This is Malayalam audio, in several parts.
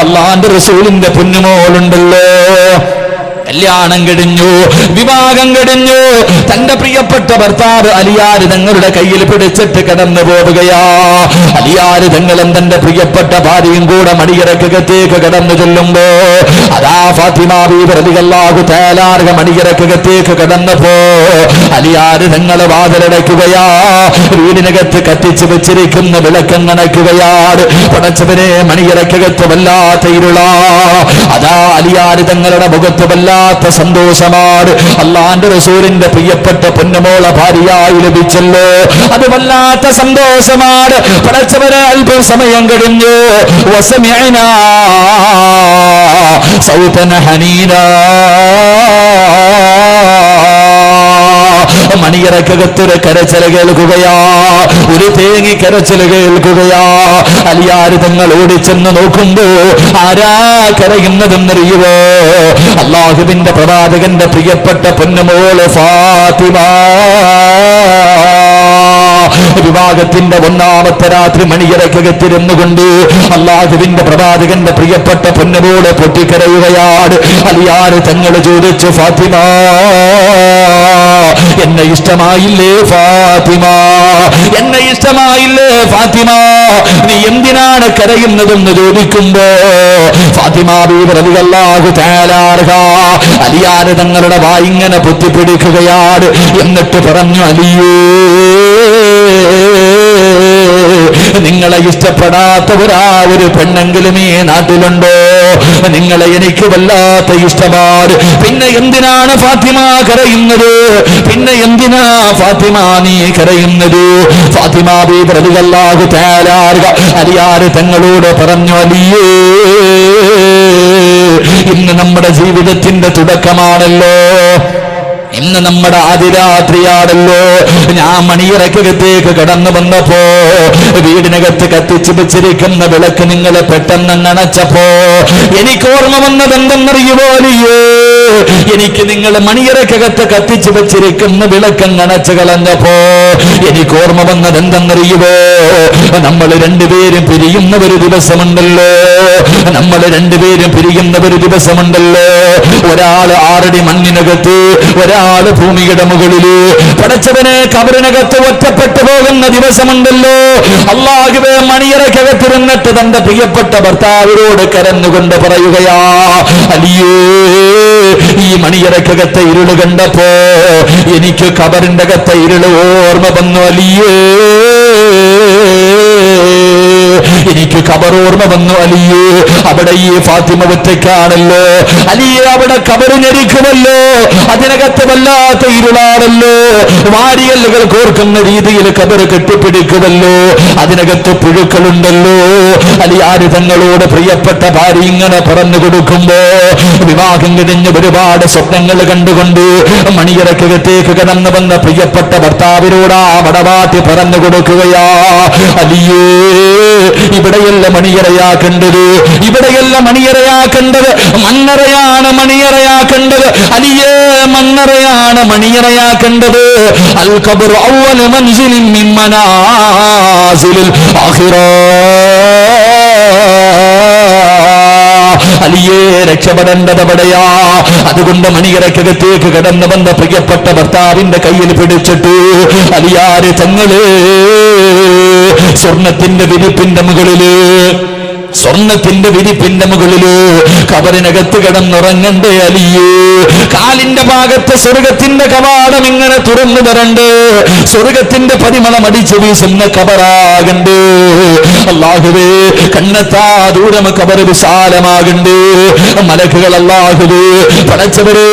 അള്ളാന്റെ റസൂലിന്റെ പൊന്നുമോളുണ്ടല്ലോ കല്യാണം കഴിഞ്ഞു വിവാഹം കഴിഞ്ഞു. തന്റെ പ്രിയപ്പെട്ട ഭർത്താവ് അലിയാര് തങ്ങളുടെ കയ്യിൽ പിടിച്ചിട്ട് കടന്നു പോവുകയാ. അലിയാര് തങ്ങളും തന്റെ പ്രിയപ്പെട്ട ഭാര്യയും കൂടെ മണിയറക്കകത്തേക്ക് കടന്നു ചെല്ലുമ്പോ അതാ ഫാത്തിമ പ്രതികല്ലാഹു തേലാർഗ മണിയറക്കകത്തേക്ക് കടന്നപ്പോ അലിയാര് തങ്ങളെ വാതിലടയ്ക്കുകയാ. വീടിനകത്ത് കത്തിച്ചു വെച്ചിരിക്കുന്ന വിളക്കം നടക്കുകയാട് പടച്ചവരെ മണിയറക്കകത്ത് വല്ലാത്ത ഇരുളാ. അതാ അലിയാര് തങ്ങളുടെ മുഖത്ത് വല്ലാത്ത സന്തോഷമാണ്. അള്ളാന്റെ റസൂലിന്റെ പ്രിയപ്പെട്ട പൊന്നമോള ഭാര്യയായി ലഭിച്ചല്ലോ. അത് വല്ലാത്ത സന്തോഷമാണ്. പടച്ചവരെ അല്പം സമയം കഴിഞ്ഞു. സൗതന ഹനീന മണിയറക്കകത്തൊരു കരച്ചില കേൾക്കുകയാ. ഒരു തേങ്ങി കരച്ചില കേൾക്കുകയാ. അലിയാര് തങ്ങൾ ഓടിച്ചെന്ന് നോക്കുമ്പോ ആരാ കരയുന്നതെന്നറിയുവോ? അള്ളാഹുവിന്റെ പ്രവാചകന്റെ പ്രിയപ്പെട്ട പൊന്നുമോൾ ഫാത്തിമ. വിവാഹത്തിന്റെ ഒന്നാമത്തെ രാത്രി മണിയറക്കകത്തിരുന്നു കൊണ്ട് അള്ളാഹുവിന്റെ പ്രവാചകന്റെ പ്രിയപ്പെട്ട പൊന്നുമോൾ പൊട്ടിക്കരയുകയാണ്. അലിയാര് തങ്ങൾ ചോദിച്ചു ഫാത്തിമ എന്നെ ഇഷ്ടമായില്ലേ ഫാത്തിമ? എന്നെ ഇഷ്ടമായില്ലേ ഫാത്തിമ? നീ എന്തിനാണ് കരയുന്നതെന്ന് ചോദിക്കുമ്പോ ഫാത്തിമ തങ്ങളുടെ വായിങ്ങനെ പൊത്തിപ്പിടിക്കുകയാണ്. എന്നിട്ട് പറഞ്ഞു അലിയേ നിങ്ങളെ ഇഷ്ടപ്പെടാത്ത ഒരാ ഒരു പെണ്ണെങ്കിലും ഈ നാട്ടിലുണ്ടോ? നിങ്ങളെ എനിക്ക് വല്ലാത്ത ഇഷ്ടമാണ്. പിന്നെ എന്തിനാണ് ഫാത്തിമ കരയുന്നത്? പിന്നെ എന്തിനാ ഫാത്തിമ നീ കരയുന്നത്? ഫാത്തിമ ബി പ്രതികല്ലാകു തേലാറുക തങ്ങളോട് പറഞ്ഞു അലിയേ ഇന്ന് നമ്മുടെ ജീവിതത്തിന്റെ തുടക്കമാണല്ലോ. ഇന്ന് നമ്മുടെ അതിരാത്രിയാണല്ലോ. ഞാൻ മണിയറക്കകത്തേക്ക് കടന്നു വന്നപ്പോ വീടിനകത്ത് കത്തിച്ചു വെച്ചിരിക്കുന്ന വിളക്ക് നിങ്ങളെ പെട്ടെന്ന് നനച്ചപ്പോ എനിക്ക് ഓർമ്മ വന്നത് എന്തെന്നറിയുമോ എനിക്ക് നിങ്ങൾ മണിയറക്കകത്ത് കത്തിച്ചു വെച്ചിരിക്കുന്ന വിളക്കം കണച്ചു കളഞ്ഞപ്പോ എനിക്ക് ഓർമ്മ വന്നത് എന്തെന്നറിയുവോ നമ്മൾ രണ്ടുപേരും പിരിയുന്ന ഒരു ദിവസമുണ്ടല്ലോ. നമ്മൾ രണ്ടുപേരും പിരിയുന്ന ഒരു ദിവസമുണ്ടല്ലോ. ഒരാൾ ആറടി മണ്ണിനകത്ത് ഒരാൾ ഭൂമിയുടെ മുകളിൽ. പടച്ചവനെ കബറിനകത്ത് ഒറ്റപ്പെട്ടു പോകുന്ന ദിവസമുണ്ടല്ലോ. അള്ളാഹുവേ മണിയറക്കകത്തിരുന്നിട്ട് തന്റെ പ്രിയപ്പെട്ട ഭർത്താവിനോട് കരന്നുകൊണ്ട് പറയുകയാ അലിയേ ഈ മണിയറക്കകത്തെ ഇരുൾ കണ്ടപ്പോ എനിക്ക് കബറിന്റെ അകത്തെ ഇരുൾ ഓർമ്മ വന്നു അലിയേ. എനിക്ക് കബറോർമ്മ വന്നു അലിയേ. അവിടെ ഈ ഫാത്തിമ ഒറ്റയ്ക്കാണല്ലോ. അലിയെ അവിടെ കബറിഞ്ഞരിക്കുമല്ലോ അതിനകത്ത് വല്ലാത്ത ഇരുളാണല്ലോ. വാരിയല്ലുകൾ കോർക്കുന്ന രീതിയിൽ കബറ് കെട്ടിപ്പിടിക്കുമല്ലോ. അതിനകത്ത് പുഴുക്കളുണ്ടല്ലോ. അലിയാര് തങ്ങളോട് പ്രിയപ്പെട്ട ഭാര്യ ഇങ്ങനെ പറഞ്ഞു കൊടുക്കുമ്പോ വിവാഹം കഴിഞ്ഞ് ഒരുപാട് സ്വപ്നങ്ങൾ കണ്ടുകൊണ്ട് മണിയറക്കകത്തേക്ക് കടന്നു വന്ന പ്രിയപ്പെട്ട ഭർത്താവിനോട് ആ വടവാട്ടി പറഞ്ഞു കൊടുക്കുകയാ അലിയേ ഇവിടെയല്ല മണിയറയാക്കേണ്ടത് ഇവിടെയല്ല മണിയറയാക്കേണ്ടത് മണ്ണറയാണ് മണിയറയാക്കേണ്ടത് അലിയേ മണ്ണറയാണ് മണിയറയാക്കേണ്ടത് അൽ ഖബർ അവൽ മൻസിലിൻ മിൻ മനാസിലിൽ അലിയേ രക്ഷപ്പെടേണ്ടതവിടെയാ. അതുകൊണ്ട് മണികരക്കകത്തേക്ക് കടന്നു വന്ന പ്രിയപ്പെട്ട ഭർത്താവിന്റെ കയ്യിൽ പിടിച്ചിട്ട് അലിയാരെ തങ്ങൾ സ്വർണത്തിന്റെ വിരിപ്പിന്റെ മുകളിൽ സ്വർണത്തിന്റെ വിരിപ്പിന്റെ മുകളിൽ കബറിനകത്ത് കിടന്നുറങ്ങണ്ടേ അലിയേ. കാലിന്റെ ഭാഗത്ത് സ്വർഗത്തിന്റെ കവാടം ഇങ്ങനെ തുറന്നു തരണ്ടേ സ്വർഗത്തിന്റെ പരിമളം അടിച്ചു വീശുന്ന കബറാകണ്ടേ അല്ലാഹുവേ കണ്ണത്താ ദൂരം കബറ് വിശാലമാകണ്ടേ. മലക്കുകൾ അള്ളാഹുവേ പടച്ചവരേ.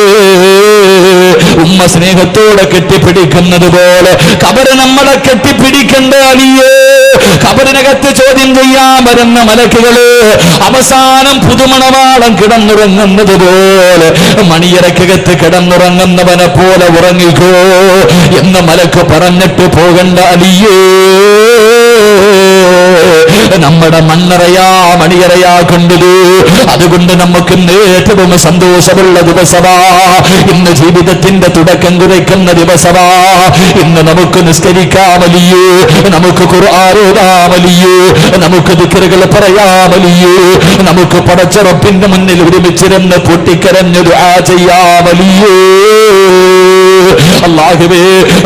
ഉമ്മ സ്നേഹത്തോടെ കെട്ടിപ്പിടിക്കുന്നത് പോലെ കബറ് നമ്മളെ കെട്ടിപ്പിടിക്കണ്ട അലിയേ. കബറിനകത്ത് ചോദ്യം ചെയ്യാൻ വരുന്ന മലക്കുകൾ അവസാനം പുതുമണവാളം കിടന്നുറങ്ങുന്നത് പോലെ മണിയറക്കകത്ത് കിടന്നുറങ്ങുന്നവനെ പോലെ ഉറങ്ങിക്കോ എന്ന് മലക്ക് പറഞ്ഞിട്ട് പോകണ്ട അലിയേ. നമ്മുടെ മണ്ണറയാ മണിയറയാ കണ്ടത്. അതുകൊണ്ട് നമുക്ക് ഏറ്റവും സന്തോഷമുള്ള ദിവസമാ. ഇന്ന് ജീവിതത്തിന്റെ തുടക്കം കുറിക്കുന്ന ദിവസമാ. ഇന്ന് നമുക്ക് നിസ്കരിക്കാമലിയോ നമുക്ക് ഖുർആാനോദാമലിയോ നമുക്ക് ദിക്കറുകൾ പറയാമലിയോ നമുക്ക് പടച്ചുറപ്പിന്റെ മുന്നിൽ ഒരുമിച്ചിരുന്ന് പൊട്ടിക്കരഞ്ഞൊരു ആ ചെയ്യാമലിയോ. അള്ളാഹുവേ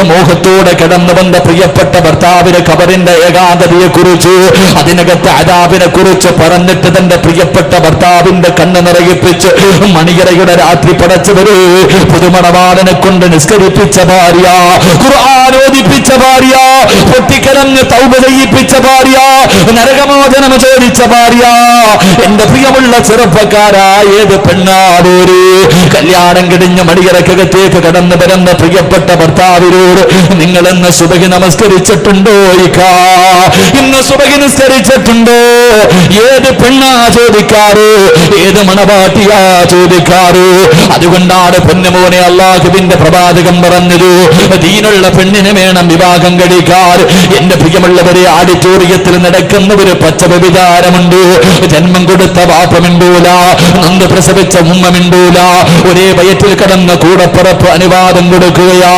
മോഹത്തോടെ കിടന്നു വന്ന പ്രിയപ്പെട്ട ഭർത്താവിനെ കബറിന്റെ ഏകാന്തതയെ കുറിച്ച് അതിനകത്ത് അതാബിനെ കുറിച്ച് പറഞ്ഞിട്ട് തന്റെ പ്രിയപ്പെട്ട ഭർത്താവിന്റെ കണ്ണ് നിറയിപ്പിച്ച് മണിയറയുടെ രാത്രി പടച്ചവര് പുതുമണവാളനെ കൊണ്ട് നിസ്കരിപ്പിച്ച ഭാര്യ ഖുർആാനോദിപ്പിച്ച ഭാര്യ പൊട്ടിക്കലഞ്ഞ് തൗബ ചെയ്യിപ്പിച്ച ഭാര്യ നരകമോചനം ചോദിച്ച ഭാര്യ എന്റെ പ്രിയമുള്ള ചെറുപ്പക്കാരായത് ഏത് കല്യാണം കിടിഞ്ഞ് മണിയറക്കകത്തേക്ക് കടന്നു വരുന്ന പ്രിയപ്പെട്ട ഭർത്താവിനോട് നിങ്ങൾ ഇന്ന് സുബഹി നമസ്കരിച്ചിട്ടുണ്ടോ ഇന്ന് സുബഹി നിസ്കരിച്ചിട്ടുണ്ടോ? ഏത് പെണ്ണാ ചോദിക്കാറ്? ഏത് മണവാട്ടിയാ ചോദിക്കാറ്? അതുകൊണ്ടാണ് പൊന്നുമോനെ അള്ളാഹുവിന്റെ പ്രവാചകം പറഞ്ഞത് ദീനുള്ള പെണ്ണിനെ വേണം വിവാഹം കഴിക്കാൻ. എന്റെ പ്രിയമുള്ളവരെ ആഡിറ്റോറിയത്തിൽ നടക്കുന്ന ഒരു പച്ചവ വിചാരമുണ്ട്. ജന്മം കൊടുത്ത വാപ്പമിണ്ടൂല നന്ദ് പ്രസവിച്ച ഉമ്മമിണ്ടൂല ഒരേ വയറ്റിൽ കടന്ന കൂടപ്പുറപ്പ് അനുവാദം കൊടുക്കുകയാ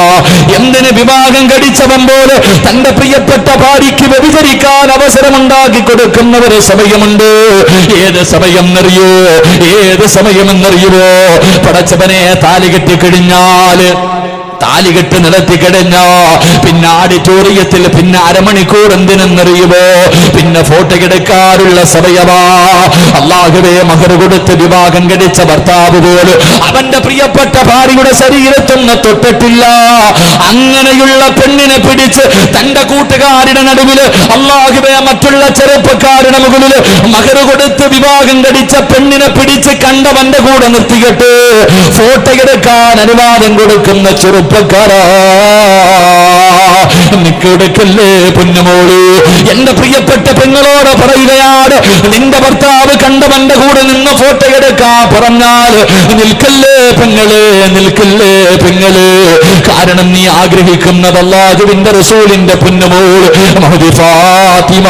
എന്തിന് വിവാഹം കഴിച്ചവൻ പോലെ തന്റെ പ്രിയപ്പെട്ട ഭാര്യയ്ക്ക് വ്യഭിചരിക്കാൻ അവസരമുണ്ടാക്കി കൊടുക്കുന്ന ഒരു സമയമുണ്ട്. ഏത് സമയം എന്നറിയോ? ഏത് സമയം സമയമെന്നറിയുമോ പടച്ചവനെ താലി കെട്ടി കഴിഞ്ഞാൽ താലികെട്ട് നിലത്തി കിടഞ്ഞ പിന്നെ ആഡിറ്റോറിയത്തിൽ പിന്നെ അരമണിക്കൂർ എന്തിനെന്നറിയുമോ? പിന്നെ ഫോട്ടോ കിടക്കാറുള്ള സമയമാ? അള്ളാഹുവേ മകർ കൊടുത്ത് വിവാഹം കഴിച്ച ഭർത്താവ് പോലും അവന്റെ പ്രിയപ്പെട്ട ഭാര്യയുടെ ശരീരത്തൊന്ന് തൊട്ടിട്ടില്ല. അങ്ങനെയുള്ള പെണ്ണിനെ പിടിച്ച് തന്റെ കൂട്ടുകാരുടെ നടുവിൽ അള്ളാഹുവേ മറ്റുള്ള ചെറുപ്പക്കാരുടെ മുകളിൽ മകർ കൊടുത്ത് വിവാഹം കഴിച്ച പെണ്ണിനെ പിടിച്ച് കണ്ടവന്റെ കൂടെ നിർത്തിയിട്ട് ഫോട്ടോ എടുക്കാൻ അനുവാദം കൊടുക്കുന്ന ചെറുപ്പക്കാരാ നിക്കെടുക്കല്ലേ പൊന്നുമോൾ? എന്റെ പ്രിയപ്പെട്ട പെങ്ങളോട് പറയുകയാണ് നിന്റെ ഭർത്താവ് കണ്ടവന്റെ കൂടെ നിന്ന് ഫോട്ടോ എടുക്കാ പറഞ്ഞാൽ നിൽക്കല്ലേ പെങ്ങൾ നിൽക്കല്ലേ പെങ്ങൾ. കാരണം നീ ആഗ്രഹിക്കുന്നത് അല്ലാഹുവിന്റെ റസൂലിന്റെ പൊന്നുമോൾ മഹദി ഫാത്തിമ.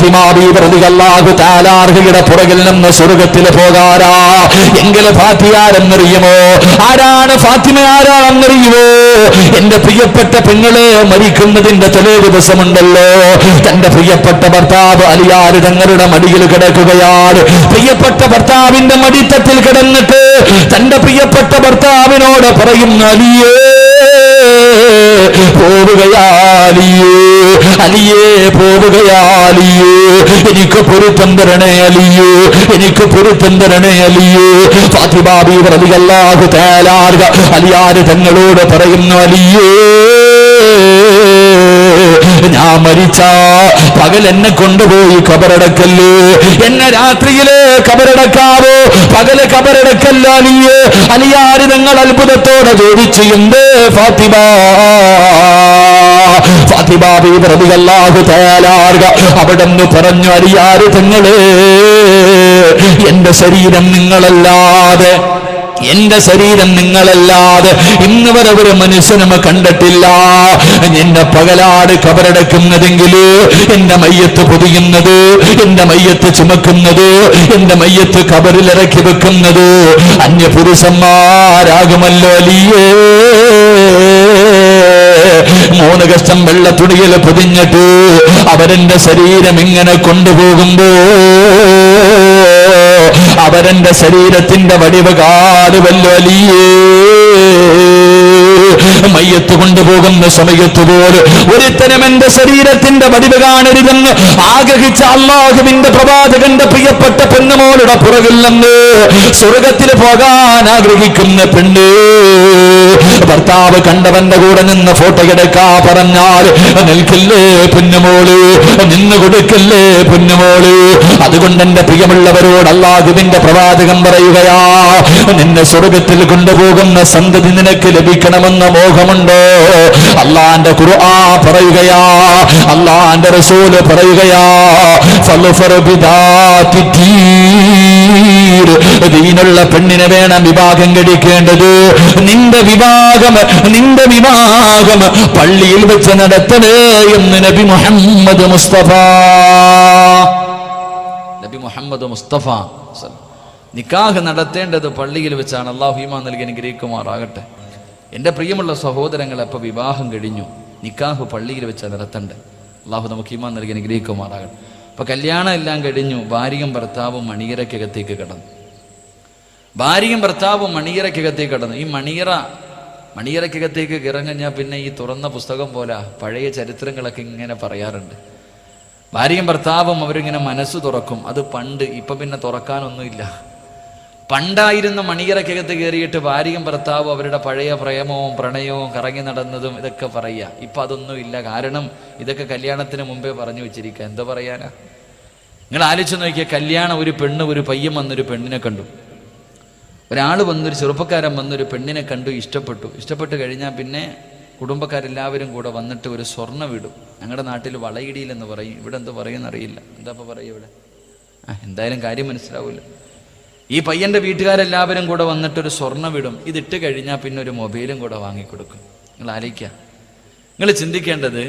ഫാത്തിമ ബീബി റളിയല്ലാഹു തആല പുറകിൽ നിന്ന് സ്വർഗത്തിൽ പോകാരാ എങ്കിൽ ഫാത്തി ആരെന്നറിയുമോ? ആരാണ് ഫാത്തിമ ആരാണെന്നറിയുമോ എന്റെ പ്രിയപ്പെട്ട പെങ്ങളെ മരിക്കുന്നതിന്റെ തലേ ദിവസമുണ്ടല്ലോ. തന്റെ പ്രിയപ്പെട്ട ഭർത്താവ് അലിയാർ തങ്ങളുടെ മടിയിൽ കിടക്കുകയാണ്. പ്രിയപ്പെട്ട ഭർത്താവിന്റെ മടിത്തത്തിൽ കിടന്നിട്ട് തന്റെ പ്രിയപ്പെട്ട ഭർത്താവിനോട് പറയുന്ന അലിയേ പോവുകയാലിയേ അലിയേ പോവുകയാലിയേ എനിക്ക് പൊരുത്തം തരണേ അലിയേ എനിക്ക് പൊരുത്തം തരണേ അലിയേ. ഫാത്തിബാബി പ്രതികല്ലാഹു തേലാർക അലിയാര് തങ്ങളോട് പറയുന്നു അലിയേ. ഞാൻ മരിച്ച പകൽ എന്നെ കൊണ്ടുപോയി കബറടക്കല്ലേ എന്നെ രാത്രിയിൽ കബറടക്കാവോ പകൽ കബറടക്കല്ല നീയേ. അലിയാരി നിങ്ങൾ അത്ഭുതത്തോടെ ചോദിച്ചു എന്ത് ഫാത്തിമ ഫാത്തിബാബി പ്രതികല്ലാഹു അവിടെ നിന്ന് പറഞ്ഞു അലിയാരി തങ്ങളെ എന്റെ ശരീരം നിങ്ങളല്ലാതെ എന്റെ ശരീരം നിങ്ങളല്ലാതെ ഇന്ന് വരെ ഒരു മനുഷ്യനും കണ്ടിട്ടില്ല. എന്റെ പകലാട് കബറടക്കുന്നതെങ്കിൽ എന്റെ മയ്യത്ത് പൊതിയുന്നത് എന്റെ മയ്യത്ത് ചുമക്കുന്നത് എന്റെ മയ്യത്ത് കബറിൽ കബറിലിറക്കി വെക്കുന്നത് അന്യ പുരുഷന്മാരാകുമല്ലോ അലിയേ. മൂന്ന് കഷ്ടം വെള്ള പൊതിഞ്ഞിട്ട് അവരെന്റെ ശരീരം ഇങ്ങനെ കൊണ്ടുപോകുമ്പോ അവരെന്റെ ശരീരത്തിന്റെ വടിവ് അലിയേ മയ്യത്ത് കൊണ്ടുപോകുന്ന സമയത്ത് പോലും ഒരുത്തനും എന്റെ ശരീരത്തിന്റെ വടിവ് കാണരുതെന്ന് ആഗ്രഹിച്ച അള്ളാഹുവിന്റെ പ്രവാചകന്റെ പ്രിയപ്പെട്ട പെണ്ണുമോളുടെ പുറകിൽ നിന്ന് സ്വർഗത്തിൽ പോകാൻ ആഗ്രഹിക്കുന്ന പെണ്ണ്. ഭർത്താവ് കണ്ടവന്റെ കൂടെ നിന്ന് ഫോട്ടോ എടുക്കാ പറഞ്ഞാൽ നിൽക്കില്ലേ പൊന്നുമോൾ? നിന്ന് കൊടുക്കല്ലേ പൊന്നുമോൾ? അതുകൊണ്ട് എന്റെ പ്രിയമുള്ളവരോട് അള്ളാഹുവിന്റെ പ്രവാചകം പറയുകയാ നിന്നെ സ്വർഗത്തിൽ കൊണ്ടുപോകുന്ന സന്തതി നിനക്ക് ലഭിക്കണമെന്ന മോഹമുണ്ടോ? അള്ളാന്റെ ഖുർആ പറയുകയാ അള്ളാന്റെ റസൂൽ പറയുകയാ ഫൽഫർ ബിദാത്തി ദീനുള്ള പെണ്ണിനെ വേണം വിവാഹം കഴിക്കേണ്ടത്. നിന്റെ വിവാഹം നിന്റെ വിവാഹം പള്ളിയിൽ വെച്ച് നടത്തണേ എന്ന് നബി മുഹമ്മദ് മുസ്തഫ. നബി മുഹമ്മദ് മുസ്തഫ. നിക്കാഹ് നടത്തേണ്ടത് പള്ളിയിൽ വെച്ചാണ്. അള്ളാഹു ഹീമ നൽകി അനുഗ്രഹിക്കുമാറാകട്ടെ. എന്റെ പ്രിയമുള്ള സഹോദരങ്ങൾ അപ്പോൾ വിവാഹം കഴിഞ്ഞു. നിക്കാഹ് പള്ളിയിൽ വെച്ച് നടത്തണ്ടേ? അള്ളാഹു നമുക്ക് ഹീമ നൽകി അനുഗ്രഹിക്കുമാറാകട്ടെ. അപ്പൊ കല്യാണം എല്ലാം കഴിഞ്ഞു ഭാര്യയും ഭർത്താവും മണിയറക്കകത്തേക്ക് കടന്നു. ഭാര്യയും ഭർത്താവും മണിയറക്കകത്തേക്ക് കടന്നു. ഈ മണിയറ മണിയറക്കകത്തേക്ക് ഇറങ്ങഞ്ഞാൽ പിന്നെ ഈ തുറന്ന പുസ്തകം പോലെ പഴയ ചരിത്രങ്ങളൊക്കെ ഇങ്ങനെ പറയാറുണ്ട്. ഭാര്യയും ഭർത്താവും അവരിങ്ങനെ മനസ്സ് തുറക്കും. അത് പണ്ട് ഇപ്പൊ പിന്നെ തുറക്കാനൊന്നുമില്ല. പണ്ടായിരുന്ന മണിയറക്കകത്ത് കയറിയിട്ട് ഭാര്യയും ഭർത്താവും അവരുടെ പഴയ പ്രേമവും പ്രണയവും കറങ്ങി നടന്നതും ഇതൊക്കെ പറയുക ഇപ്പൊ അതൊന്നുമില്ല. കാരണം ഇതൊക്കെ കല്യാണത്തിന് മുമ്പേ പറഞ്ഞു വെച്ചിരിക്കുക എന്താ പറയാനാ? നിങ്ങൾ ആലോചിച്ച് നോക്കിയ കല്യാണം ഒരു പെണ്ണ് ഒരു പയ്യൻ വന്നൊരു പെണ്ണിനെ കണ്ടു. ഒരാൾ വന്നൊരു ചെറുപ്പക്കാരൻ വന്നൊരു പെണ്ണിനെ കണ്ടു ഇഷ്ടപ്പെട്ടു. ഇഷ്ടപ്പെട്ട് കഴിഞ്ഞാൽ പിന്നെ കുടുംബക്കാരെല്ലാവരും കൂടെ വന്നിട്ട് ഒരു സ്വർണ വിടും. ഞങ്ങളുടെ നാട്ടിൽ വളയിടിയിലെന്ന് പറയും. ഇവിടെ എന്തോ പറയുമെന്നറിയില്ല എന്താ ഇപ്പോൾ പറയുക ഇവിടെ? ആ എന്തായാലും കാര്യം മനസ്സിലാവില്ല ഈ പയ്യന്റെ വീട്ടുകാരെല്ലാവരും കൂടെ വന്നിട്ട് ഒരു സ്വർണ വിടും ഇതിട്ട് കഴിഞ്ഞാൽ പിന്നെ ഒരു മൊബൈലും കൂടെ വാങ്ങിക്കൊടുക്കും. നിങ്ങൾ ആലോചിക്കുക. നിങ്ങൾ ചിന്തിക്കേണ്ടത്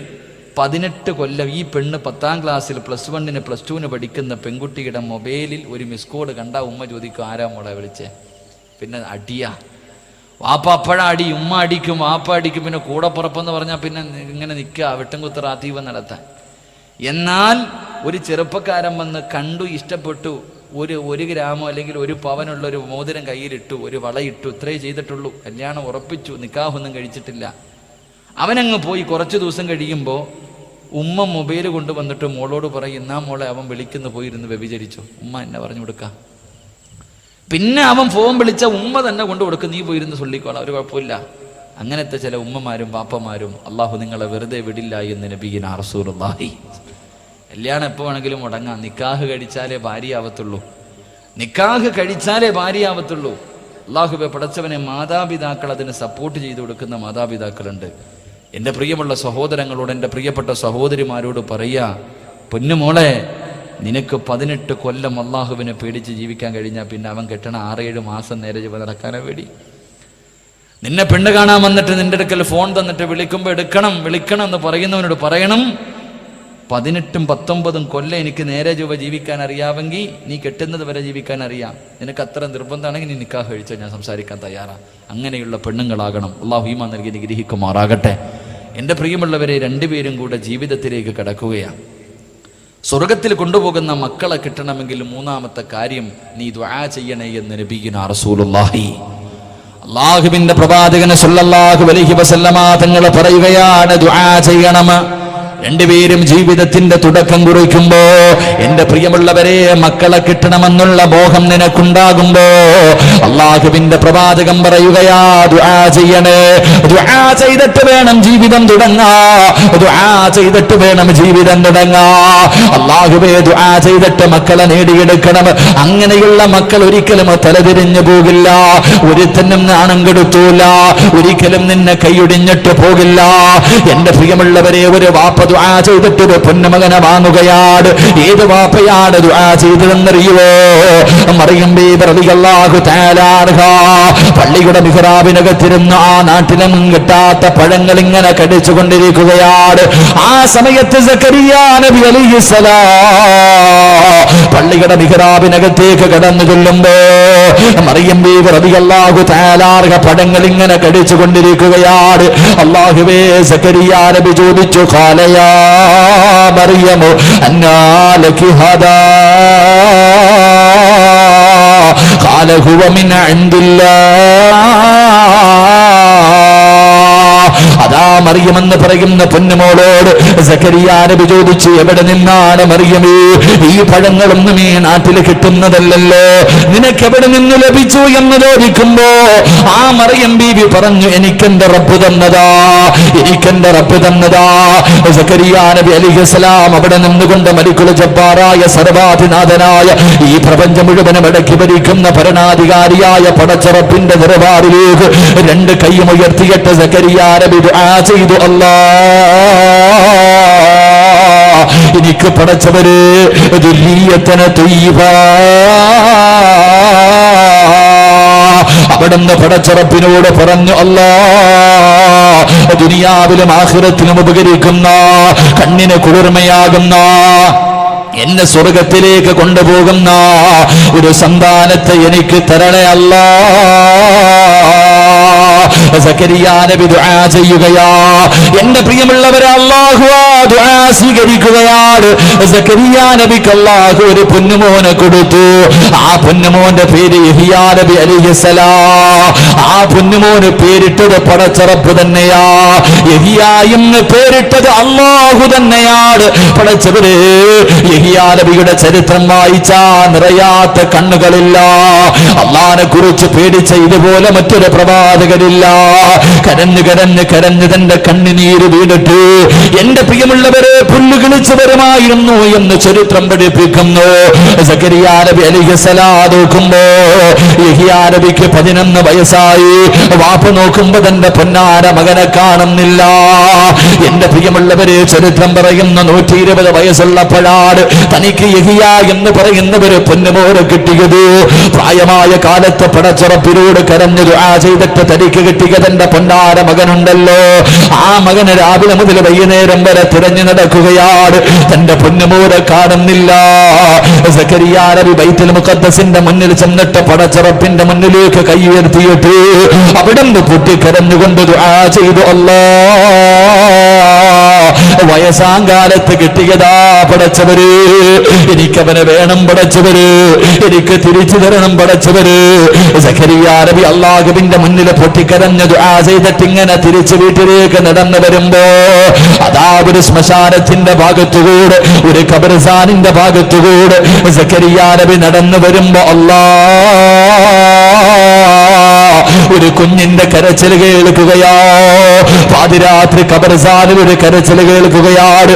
പതിനെട്ട് കൊല്ലം ഈ പെണ്ണ് പത്താം ക്ലാസ്സിൽ പ്ലസ് വണ്ണിന് പ്ലസ് ടുവിന് പഠിക്കുന്ന പെൺകുട്ടിയുടെ മൊബൈലിൽ ഒരു മിസ് കോഡ് കണ്ട ഉമ്മ ചോദിക്കും ആരാ മോളെ വിളിച്ചേ? പിന്നെ അടിയാ. വാപ്പ അപ്പഴ അടി? ഉമ്മ അടിക്കും വാപ്പ അടിക്കും പിന്നെ കൂടെ പുറപ്പെന്ന് പറഞ്ഞാൽ പിന്നെ ഇങ്ങനെ നിൽക്കുക വെട്ടുംകുത്ത് റാത്തീവം നടത്താൻ എന്നാൽ ഒരു ചെറുപ്പക്കാരൻ വന്ന് കണ്ടു ഇഷ്ടപ്പെട്ടു ഒരു ഒരു ഗ്രാമം അല്ലെങ്കിൽ ഒരു പവനുള്ള ഒരു മോതിരം കയ്യിലിട്ടു ഒരു വളയിട്ടു ഇത്രേ ചെയ്തിട്ടുള്ളൂ. കല്യാണം ഉറപ്പിച്ചു നിക്കാഹൊന്നും കഴിച്ചിട്ടില്ല. അവനങ്ങ് പോയി കുറച്ച് ദിവസം കഴിയുമ്പോൾ ഉമ്മ മൊബൈൽ കൊണ്ടുവന്നിട്ട് മോളോട് പറയും എന്നാ മോളെ അവൻ വിളിക്കുന്നു പോയിരുന്ന് വ്യഭിചരിച്ചു. ഉമ്മ എന്നെ പറഞ്ഞു കൊടുക്കാം. പിന്നെ അവൻ ഫോൺ വിളിച്ച ഉമ്മ തന്നെ കൊണ്ടു കൊടുക്കും നീ പോയിരുന്ന് ചൊല്ലിക്കോളാം ഒരു കുഴപ്പമില്ല. അങ്ങനത്തെ ചില ഉമ്മമാരും പാപ്പമാരും അള്ളാഹു നിങ്ങളെ വെറുതെ വിടില്ല എന്ന് നബീന റസൂലുള്ളാഹി കല്യാണം എപ്പോൾ വേണമെങ്കിലും മുടങ്ങാം. നിക്കാഹ് കഴിച്ചാലേ ഭാര്യയാവത്തുള്ളൂ. നിക്കാഹ് കഴിച്ചാലേ ഭാര്യയാവത്തുള്ളൂ. അള്ളാഹുബെ പടച്ചവനെ മാതാപിതാക്കൾ അതിന് സപ്പോർട്ട് ചെയ്തു കൊടുക്കുന്ന മാതാപിതാക്കളുണ്ട്. എന്റെ പ്രിയമുള്ള സഹോദരങ്ങളോട് എന്റെ പ്രിയപ്പെട്ട സഹോദരിമാരോട് പറയുക പൊന്നുമോളെ നിനക്ക് പതിനെട്ട് കൊല്ലം അള്ളാഹുവിനെ പേടിച്ച് ജീവിക്കാൻ കഴിഞ്ഞാൽ പിന്നെ അവൻ കെട്ടണ ആറേഴ് മാസം നേരെ ജീവ നടക്കാനേ പേടി. നിന്നെ പെണ്ണ് കാണാൻ വന്നിട്ട് നിന്റെ അടുക്കൽ ഫോൺ തന്നിട്ട് വിളിക്കുമ്പോൾ എടുക്കണം വിളിക്കണം എന്ന് പറയുന്നവനോട് പറയണം. പതിനെട്ടും പത്തൊമ്പതും കൊല്ലം എനിക്ക് നേരെ ചൊവ്വ ജീവിക്കാൻ അറിയാമെങ്കിൽ നീ കെട്ടുന്നത് വരെ ജീവിക്കാൻ അറിയാം. നിനക്ക് അത്ര നിർബന്ധമാണെങ്കിൽ നീ നിക്കാഹ് കഴിച്ചോ? ഞാൻ സംസാരിക്കാൻ തയ്യാറാണ് അങ്ങനെയുള്ള പെണ്ണുങ്ങളാകണം. അള്ളാഹു ഹീമ നൽകി നിഗ്രഹിക്കുമാറാകട്ടെ എന്റെ പ്രിയമുള്ളവരെ രണ്ടുപേരും കൂടെ ജീവിതത്തിലേക്ക് കടക്കുകയാണ്. സ്വർഗത്തിൽ കൊണ്ടുപോകുന്ന മക്കളെ കിട്ടണമെങ്കിൽ മൂന്നാമത്തെ കാര്യം നീ ദ്വാ ചെയ്യണേ എന്ന് നബീന റസൂലുള്ളാഹി. അള്ളാഹുബിന്റെ പ്രവാചകനെ സല്ലല്ലാഹു അലൈഹി വസല്ലമ തങ്ങൾ പറയുകയാണ് ദ്വാ ചെയ്യണം. രണ്ടുപേരും ജീവിതത്തിന്റെ തുടക്കം കുറിക്കുമ്പോ എന്റെ പ്രിയമുള്ളവരെ മക്കളെ കിട്ടണമെന്നുള്ള മോഹം നിനക്കുണ്ടാകുമ്പോ അള്ളാഹുവിന്റെ പ്രവാചകം പറയുകയാ ദുആ ചെയ്യണേ ദുആ ചെയ്തിട്ട് വേണം ജീവിതം തുടങ്ങാ ദുആ ചെയ്തിട്ട് വേണം ജീവിതം തുടങ്ങാ. അള്ളാഹുവേ ദുആ ചെയ്തിട്ട് മക്കളെ നേടിയെടുക്കണം. അങ്ങനെയുള്ള മക്കൾ ഒരിക്കലും തലതിരിഞ്ഞു പോകില്ല. ഒരുത്തനും നാണം കെടുത്തൂല. ഒരിക്കലും നിന്നെ കൈയൊടിഞ്ഞിട്ട് പോകില്ല. എന്റെ പ്രിയമുള്ളവരെ ഒരു വാപ്പ ദുആ ചെയ്തിട്ട് ഒരു പൊന്നുമകനെ വാങ്ങുകയാണ് ഏത് വാപ്പയാണ് ദുആ ചെയ്തതെന്നറിയുവോ? മറിയം ബീബി റളിയല്ലാഹു തആല അൻഹ. പള്ളിയുടെ മിഹ്റാബിനകത്തിരുന്ന് ആ നാട്ടിലും കിട്ടാത്ത പഴങ്ങൾ ഇങ്ങനെ കടിച്ചു കൊണ്ടിരിക്കുകയാണ് ആ സമയത്ത് നബി പള്ളിയുടെ മിഹ്റാബിനകത്തേക്ക് കടന്നു ചെല്ലുമ്പോ മറിയം ബീബ് റളിയല്ലാഹു തആല അൻഹ പഴങ്ങൾ ഇങ്ങനെ കടിച്ചു കൊണ്ടിരിക്കുകയാണ് അല്ലാഹുവേ സക്കരിയ നബി ചോദിച്ചു يا مريم أنى لك هذا قال هو من عند الله അതാ മറിയമെന്ന് പറയുന്ന പൊന്നുമോളോട് നബി ചോദിച്ചു എവിടെ നിന്നാണ് മറിയമേ? ഈ പഴങ്ങളൊന്നും ഈ നാട്ടിൽ കിട്ടുന്നതല്ലല്ലോ. നിനക്ക് എവിടെ നിന്ന് ലഭിച്ചു എന്ന് ചോദിക്കുമ്പോ ആ മറിയം ബീവി പറഞ്ഞു എനിക്കെന്റെ റബ്ബ് തന്നതാ എനിക്കെന്റെ റബ്ബ് തന്നതാ. നബി അലിഹസ്ലാം അവിടെ നിന്നുകൊണ്ട് മരിക്കുള ജബ്ബാറായ സർവാധിനാഥനായ ഈ പ്രപഞ്ചം മുഴുവനും അടക്കി ഭരിക്കുന്ന ഭരണാധികാരിയായ പടച്ചറപ്പിന്റെ നിലപാടിലേക്ക് രണ്ട് കൈയും ഉയർത്തിയിട്ട് സക്കരിയ എനിക്ക് പടച്ചവര് ദുല്ലിയത്തന തൊയ്യബ അവിടുന്ന് പടച്ചറപ്പിനോട് പറഞ്ഞു അല്ലാ ദുനിയാവിലും ആഹ്റത്തിലും ഉപകരിക്കുന്ന കണ്ണിന് കുളിർമയാകുന്ന എന്നെ സ്വർഗത്തിലേക്ക് കൊണ്ടുപോകുന്ന ഒരു സന്താനത്തെ എനിക്ക് തരണേ അല്ലാ. സക്കരിയ നബി ദുആ ചെയ്യുകയാ. എന്റെ പ്രിയമുള്ളവരെ ആ ദുആ സ്വീകരിക്കുകയാണ്. സക്കരിയ നബിക്ക് അല്ലാഹു ഒരു പൊന്നുമോനെ കൊടുത്തു. ആ പൊന്നുമോന്റെ പേര് യഹിയാ നബി അലിഹിസലാം ആ പൊന്നുമോന് പേരിട്ടത് പടച്ചറപ്പ് തന്നെയാ. യഹിയ എന്ന് പേരിട്ടത് അല്ലാഹു തന്നെയാണ്. പടച്ചവര് യഹിയാ നബിയുടെ ചരിത്രം വായിച്ചാ നിറയാത്ത കണ്ണുകളില്ല. അള്ളാനെ കുറിച്ച് പേടിച്ച ഇതുപോലെ മറ്റൊരു പ്രവാചകരില്ല. കരഞ്ഞു കരഞ്ഞ് കരഞ്ഞ് തന്റെ കണ്ണിനീര് വീണിട്ട് എന്റെ പ്രിയമുള്ളവരെ പുല്ല് കിളിച്ചവരുമായിരുന്നു എന്ന് ചരിത്രം പഠിപ്പിക്കുന്നു. സക്കരിയാ നബി അലിഹസലാ നോക്കുമ്പോ യഹിയാ നബിക്ക് പതിനൊന്ന് വയസ്സായി. വാപ്പ് നോക്കുമ്പോ തന്റെ പൊന്നാര മകനെ കാണുന്നില്ല. എന്റെ പ്രിയമുള്ളവരെ ചരിത്രം പറയുന്ന നൂറ്റി ഇരുപത് വയസ്സുള്ളപ്പോഴാണ് തനിക്ക് യഹിയ എന്ന് പറയുന്നവര് പൊന്നുപോലെ കിട്ടിയത്. പ്രായമായ കാലത്ത് പടച്ചുറപ്പിലൂടെ കരഞ്ഞു ആ ചെയ്തിട്ട് തനിക്ക് കിട്ടിയ തന്റെ പൊന്നാര മകനുണ്ടല്ലോ. ആ മകന് രാവിലെ മുതൽ വൈകുന്നേരം വരെ തിരഞ്ഞു നടക്കുകയാണ്. തന്റെ പൊന്നുമൂരെ കാണുന്നില്ല. സക്കരിയ നബി ബൈത്തുൽ മുന്നിൽ ചെന്നിട്ട് പടച്ചറപ്പിന്റെ മുന്നിലേക്ക് കൈ ഉയർത്തിയിട്ട് അവിടുന്ന് പൊട്ടിക്കരഞ്ഞുകൊണ്ട് ആ ചെയ്തു അല്ലാ വയസ്സാങ്കാലത്ത് കിട്ടിയതാ പടച്ചവര്. എനിക്കവനെ വേണം പടച്ചവര്. എനിക്ക് തിരിച്ചു തരണം പടച്ചവര്. നബി അള്ളാഹുവിന്റെ മുന്നിൽ പൊട്ടിക്കരഞ്ഞത് ആ ചെയ്തിട്ട് ഇങ്ങനെ തിരിച്ചു വീട്ടിലേക്ക് നടന്നു വരുമ്പോ അതാ ഒരു ശ്മശാനത്തിന്റെ ഭാഗത്തുകൂടെ ഒരു കബർസാനിന്റെ ഭാഗത്തുകൂടെ നബി നടന്നു വരുമ്പോ അല്ലാ ഒരു കുഞ്ഞിന്റെ കരച്ചിൽ കേൾക്കുകയോ. പാതിരാത്രി കബർസാനിൽ ഒരു കരച്ചിൽ കേൾക്കുകയാണ്.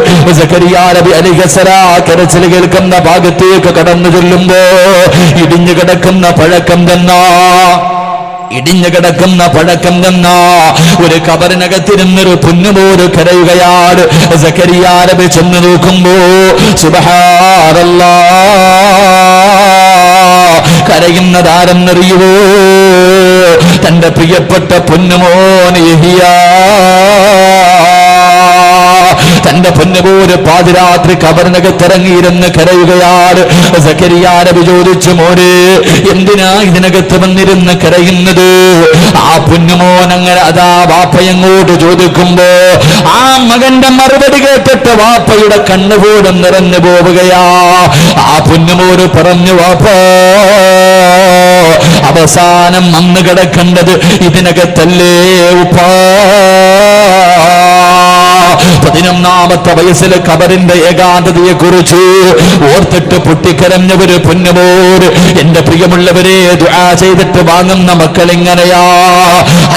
കരച്ചിൽ കേൾക്കുന്ന ഭാഗത്തേക്ക് കടന്നു ചെല്ലുമ്പോ ഇടിഞ്ഞു കിടക്കുന്ന പഴക്കം തന്നാ. ഇടിഞ്ഞു കിടക്കുന്ന പഴക്കം തന്ന. ഒരു കബറിനകത്തിരുന്നൊരു പുന്നുപോര് കരയുകയാണ്. ചെന്ന് നോക്കുമ്പോ സുബഹാറല്ലാ കരയുന്നതാരെന്നറിയുവോ തന്റെ പ്രിയപ്പെട്ട പൊന്നുമോൻ യഹിയാ. തന്റെ പൊന്നുപോലെ പാതിരാത്രി കബറിനകത്തിറങ്ങിയിരുന്ന് കരയുകയാണ് സക്കരിയാരവി ചോദിച്ചു മോനെ എന്തിനാ ഇതിനകത്ത് വന്നിരുന്ന് കരയുന്നത്? ആ പൊന്നുമോൻ അങ്ങനെ അതാ വാപ്പയങ്ങോട്ട് ചോദിക്കുമ്പോ ആ മകന്റെ മറുപടി കേട്ടിട്ട് വാപ്പയുടെ കണ്ണുപോലും നിറഞ്ഞു പോവുകയാ. ആ പൊന്നുമോര് പറഞ്ഞു വാപ്പ അവസാനം അന്ന് കിടക്കേണ്ടത് ഇതിനകത്തല്ലേ ഉപ്പാ? പതിനൊന്നാമത്തെ വയസ്സിൽ കബറിന്റെ ഏകാന്തതയെ കുറിച്ച് ഓർത്തിട്ട് പൊട്ടിക്കരഞ്ഞവര് പൊന്നുപോര് എന്റെ പ്രിയമുള്ളവരെ ദുആ ചെയ്തിട്ട് വാങ്ങുന്ന മക്കൾ എങ്ങനെയാ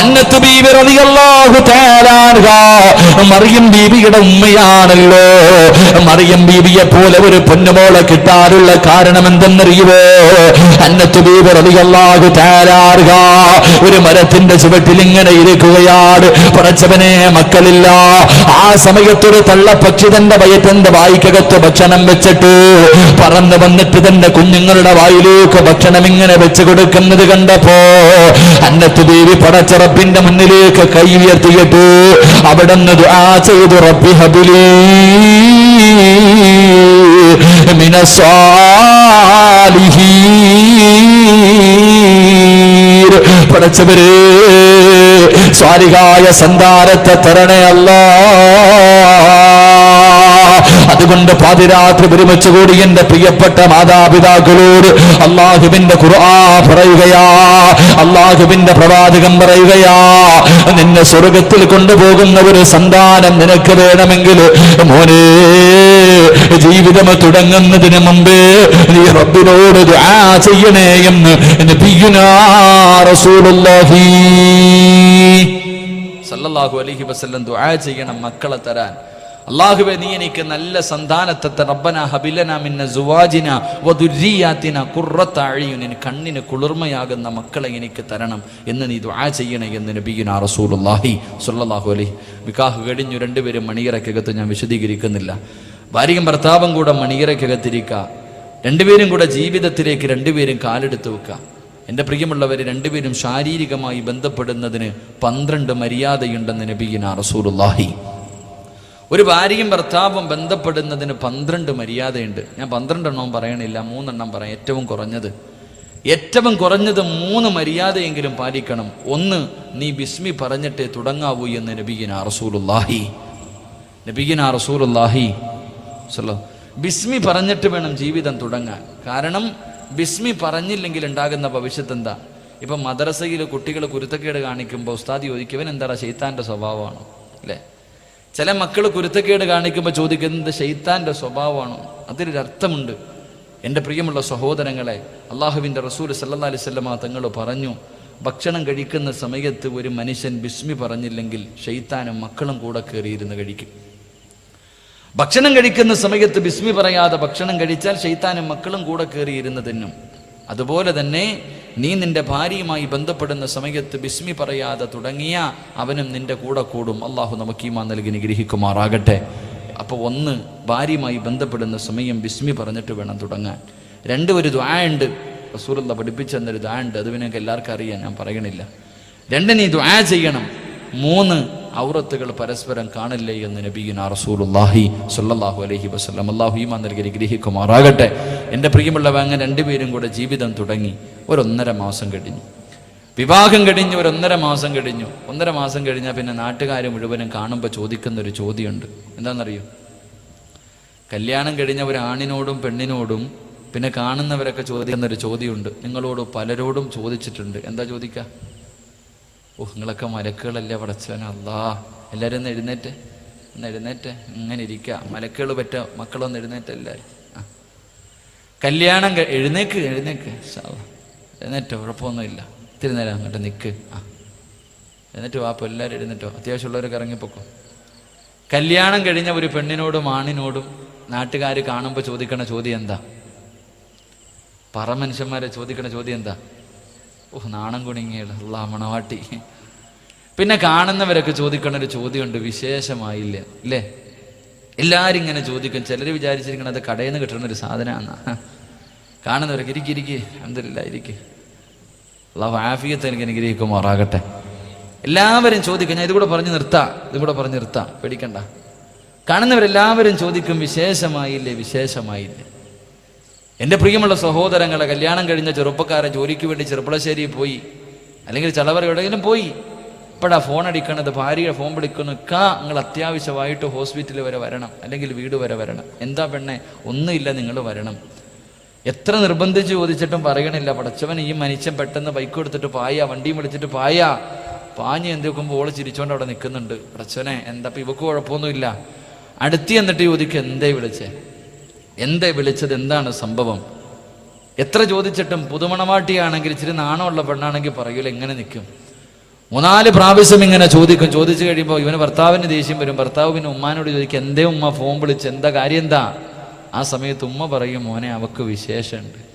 അന്നത്ത് മറിയം ബീവിയുടെ ഉമ്മയാണല്ലോ. മറിയം ബീവിയെ പോലെ ഒരു പൊന്നുമോളെ കിട്ടാനുള്ള കാരണം എന്തെന്നറിയുവോ അന്നത്തു ബീവി റളിയല്ലാഹു തആല ഒരു മരത്തിന്റെ ചുവട്ടിൽ ഇങ്ങനെ ഇരിക്കുകയാണ്. പറച്ചവനെ മക്കളില്ല. ആ സമയത്തൊരു പക്ഷി തന്റെ വയറ്റന്റെ വായിക്കകത്ത് ഭക്ഷണം വെച്ചിട്ട്? പറന്നു വന്നിട്ട് തന്റെ കുഞ്ഞുങ്ങളുടെ വായിലേക്ക് ഭക്ഷണം ഇങ്ങനെ വെച്ചു കൊടുക്കുന്നത് കണ്ടപ്പോ അന്നത്ത് ദേവി പടച്ചറപ്പിന്റെ മുന്നിലേക്ക് കൈ ഉയർത്തിയിട്ട് അവിടെ ദുആ ചെയ്തു റബ്ബി ഹബിലി പടച്ചവര് സ്വാരികായ സന്താനത്തെ തരണേ അല്ലാ അതുകൊണ്ട് പാതിരാത്രി ഒരുമിച്ച് കൂടി എന്റെ പ്രിയപ്പെട്ട മാതാപിതാക്കളോട് അള്ളാഹുവിന്റെ ഖുർആ പറയുകയാ അള്ളാഹുവിന്റെ പ്രവാചകം പറയുകയാ നിന്നെ സ്വർഗത്തിൽ കൊണ്ടുപോകുന്ന ഒരു സന്താനം നിനക്ക് വേണമെങ്കിൽ മോനെ ജീവിതം തുടങ്ങുന്നതിന് മുമ്പേ നീ റബ്ബിനോട് ദുആ ചെയ്യണേ എന്ന് നബിയുനാ റസൂലുള്ളാഹി സല്ലല്ലാഹു അലൈഹി വസല്ലം ദുആ ചെയ്യണം മക്കളെ തരാൻ. അള്ളാഹുവെ നീ എനിക്ക് നല്ല സന്താനത്തെ റബ്ബന ഹബിലന മിന്ന സുവാജിന വദുരിയാത്തിന കുറത്ത അഴിയുനിന് കണ്ണിന് കുളിർമയാകുന്ന മക്കളെ എനിക്ക് തരണം എന്ന് നീ ദുആ ചെയ്യണേ എന്ന് നബിയുന റസൂലുള്ളാഹി സുല്ലാഹു അലി വികാഹ് കഴിഞ്ഞു രണ്ടുപേരും മണിയറക്കകത്ത് ഞാൻ വിശദീകരിക്കുന്നില്ല. ഭാര്യയും ഭർത്താവും കൂടെ മണിയറക്കകത്തിരിക്കുക രണ്ടുപേരും കൂടെ ജീവിതത്തിലേക്ക് രണ്ടുപേരും കാലെടുത്ത് വെക്കുക എന്റെ പ്രിയമുള്ളവർ രണ്ടുപേരും ശാരീരികമായി ബന്ധപ്പെടുന്നതിന് പന്ത്രണ്ട് മര്യാദയുണ്ടെന്ന് നബീന റസൂലുള്ളാഹി. ഒരു ഭാര്യയും ഭർത്താവും ബന്ധപ്പെടുന്നതിന് പന്ത്രണ്ട് മര്യാദയുണ്ട്. ഞാൻ പന്ത്രണ്ടെണ്ണവും പറയണില്ല മൂന്നെണ്ണം പറയാം. ഏറ്റവും കുറഞ്ഞത്. ഏറ്റവും കുറഞ്ഞത് മൂന്ന് മര്യാദയെങ്കിലും പാലിക്കണം. ഒന്ന് നീ ബിസ്മി പറഞ്ഞിട്ടേ തുടങ്ങാവൂ എന്ന് നബീന റസൂലുല്ലാഹി നബീന റസൂലുല്ലാഹി സല്ലോ ബിസ്മി പറഞ്ഞിട്ട് വേണം ജീവിതം തുടങ്ങാൻ. കാരണം ബിസ്മി പറഞ്ഞില്ലെങ്കിൽ ഉണ്ടാകുന്ന ഭവിഷ്യത്ത് എന്താ? ഇപ്പം മദ്രസയിൽ കുട്ടികൾ കുരുത്തക്കേട് കാണിക്കുമ്പോൾ ഉസ്താദി ചോദിക്കും എന്താ ഷെയ്ത്താന്റെ സ്വഭാവമാണ്? അല്ലേ? ചില മക്കൾ കുരുത്തക്കേട് കാണിക്കുമ്പോൾ ചോദിക്കുന്നത് ഷെയ്ത്താന്റെ സ്വഭാവമാണ്? അതിലൊരു അർത്ഥമുണ്ട് എന്റെ പ്രിയമുള്ള സഹോദരങ്ങളെ അള്ളാഹുവിന്റെ റസൂൽ സല്ലാ അലിസ്വല്ലമ തങ്ങൾ പറഞ്ഞു ഭക്ഷണം കഴിക്കുന്ന സമയത്ത് ഒരു മനുഷ്യൻ ബിസ്മി പറഞ്ഞില്ലെങ്കിൽ ഷെയ്ത്താനും മക്കളും കൂടെ കയറിയിരുന്ന് കഴിക്കും. ഭക്ഷണം കഴിക്കുന്ന സമയത്ത് ബിസ്മി പറയാതെ ഭക്ഷണം കഴിച്ചാൽ ഷെയ്ത്താനും മക്കളും കൂടെ കയറിയിരുന്ന് തിന്നും. അതുപോലെ തന്നെ നീ നിന്റെ ഭാര്യയുമായി ബന്ധപ്പെടുന്ന സമയത്ത് ബിസ്മി പറയാതെ തുടങ്ങിയ അവനും നിന്റെ കൂടെ കൂടും. അള്ളാഹു നമുക്ക് ഈമാ നൽകി നിഗ്രഹിക്കുമാറാകട്ടെ അപ്പോൾ ഒന്ന് ഭാര്യയുമായി ബന്ധപ്പെടുന്ന സമയം ബിസ്മി പറഞ്ഞിട്ട് വേണം തുടങ്ങാൻ. രണ്ട് ഒരു ദ്വായുണ്ട് റസൂലുള്ള പഠിപ്പിച്ചെന്നൊരു ദ്വായുണ്ട് അത് പിന്നെ എല്ലാവർക്കും അറിയാം ഞാൻ പറയണില്ല. രണ്ട് നീ ദ്വാ ചെയ്യണം. മൂന്ന് ഔറത്തുകൾ പരസ്പരം കാണില്ലേ എന്ന് നബീന റസൂലുള്ളാഹി സ്വല്ലല്ലാഹു അലഹി വസ്ലം അള്ളാഹു ഈമാൻ നൽകി ഗ്രഹിക്കുമാറാകട്ടെ. എന്റെ പ്രിയമുള്ളവ അങ്ങനെ രണ്ടുപേരും കൂടെ ജീവിതം തുടങ്ങി ഒരൊന്നര മാസം കഴിഞ്ഞു. വിവാഹം കഴിഞ്ഞ് ഒരൊന്നര മാസം കഴിഞ്ഞു. ഒന്നര മാസം കഴിഞ്ഞാൽ പിന്നെ നാട്ടുകാർ മുഴുവനും കാണുമ്പോൾ ചോദിക്കുന്ന ഒരു ചോദ്യമുണ്ട്. എന്താണെന്നറിയോ കല്യാണം കഴിഞ്ഞ ഒരു ആണിനോടും പെണ്ണിനോടും പിന്നെ കാണുന്നവരൊക്കെ ചോദിക്കുന്ന ഒരു ചോദ്യമുണ്ട്. നിങ്ങളോട് പലരോടും ചോദിച്ചിട്ടുണ്ട്. എന്താ ചോദിക്കുക ഓ നിങ്ങളൊക്കെ മലക്കുകളല്ലേ പടച്ചവന? അല്ലാ എല്ലാവരും ഒന്ന് എഴുന്നേറ്റ് ഒന്ന് എഴുന്നേറ്റ് ഇങ്ങനെ ഇരിക്കുക മലക്കുകൾ പറ്റ മക്കളൊന്ന് എഴുന്നേറ്റ് എല്ലാവരും കല്യാണം എഴുന്നേക്ക് എഴുന്നേക്ക്. എഴുന്നേറ്റോ കുഴപ്പമൊന്നുമില്ല. ഇത്തിരി നേരം അങ്ങോട്ട് നിൽക്ക് ആ. എന്നിട്ട് വാപ്പ എല്ലാവരും എഴുന്നേറ്റോ അത്യാവശ്യമുള്ളവരൊക്കെ ഇറങ്ങിപ്പോക്കോ കല്യാണം കഴിഞ്ഞ ഒരു പെണ്ണിനോടും ആണിനോടും നാട്ടുകാർ കാണുമ്പോൾ ചോദിക്കണ ചോദ്യം എന്താ? പറ മനുഷ്യന്മാരെ ചോദിക്കണ ചോദ്യം എന്താ? ഓ നാണം കുണുങ്ങിയത് ഉള്ള മണവാട്ടി. പിന്നെ കാണുന്നവരൊക്കെ ചോദിക്കണ ഒരു ചോദ്യമുണ്ട് വിശേഷമായില്ല ഇല്ലേ? എല്ലാവരും ഇങ്ങനെ ചോദിക്കും ചിലർ വിചാരിച്ചിരിക്കണത് കടയിൽ നിന്ന് കിട്ടുന്ന ഒരു സാധനമാണ് കാണുന്നവരൊക്കെ ഇരിക്കി ഇരിക്കി എന്തില്ല ഇരിക്കി. അള്ളാഹു ആഫിയത്ത് എനിക്ക് അനുഗ്രഹിക്കുമാറാകട്ടെ എല്ലാവരും ചോദിക്കും ഞാൻ ഇതുകൂടെ പറഞ്ഞ് നിർത്താം ഇതുകൂടെ പറഞ്ഞ് നിർത്താം പേടിക്കണ്ട. കാണുന്നവരെല്ലാവരും ചോദിക്കും വിശേഷമായില്ലേ വിശേഷമായില്ലേ? എന്റെ പ്രിയമുള്ള സഹോദരങ്ങളെ കല്യാണം കഴിഞ്ഞ ചെറുപ്പക്കാരൻ ജോലിക്ക് വേണ്ടി ചെറുപ്പളശ്ശേരി പോയി. അല്ലെങ്കിൽ ചിലവർ എവിടെയെങ്കിലും പോയി. ഇപ്പോഴാ ഫോൺ അടിക്കണത് ഭാര്യയുടെ ഫോൺ വിളിക്കുന്നു കാ നിങ്ങൾ അത്യാവശ്യമായിട്ട് ഹോസ്പിറ്റലിൽ വരെ വരണം. അല്ലെങ്കിൽ വീട് വരെ വരണം. എന്താ പെണ്ണെ ഒന്നുമില്ല നിങ്ങൾ വരണം. എത്ര നിർബന്ധിച്ച് ചോദിച്ചിട്ടും പറയണില്ല. പടച്ചവൻ ഈ മനുഷ്യൻ പെട്ടെന്ന് ബൈക്ക് എടുത്തിട്ട് പായ വണ്ടിയും വിളിച്ചിട്ട് പായ. പാഞ്ഞ് എന്തൊക്കുമ്പോൾ ഓൾ ചിരിച്ചോണ്ട് അവിടെ നിൽക്കുന്നുണ്ട് പടച്ചവനെ എന്താ ഇപ്പം ഇവക്ക് കുഴപ്പമൊന്നുമില്ല. അടുത്തി എന്നിട്ട് ചോദിക്കും എന്തേ വിളിച്ചേ? എന്തേ വിളിച്ചത്? എന്താണ് സംഭവം? എത്ര ചോദിച്ചിട്ടും പുതുമണവാട്ടിയാണെങ്കിൽ ഇച്ചിരി നാണമുള്ള പെണ്ണാണെങ്കിൽ പറയൂല എങ്ങനെ നിൽക്കും. മൂന്നാൽ പ്രാവശ്യം ഇങ്ങനെ ചോദിക്കും. ചോദിച്ചു കഴിയുമ്പോൾ ഇവന് ഭർത്താവിന് ദേഷ്യം വരും. ഭർത്താവ് പിന്നെ ഉമ്മാനോട് ചോദിക്കും എന്തേ ഉമ്മ? ഫോൺ വിളിച്ച് എന്താ? കാര്യം എന്താ? ആ സമയത്ത് ഉമ്മ പറയും മോനെ അവക്ക് വിശേഷമുണ്ട്.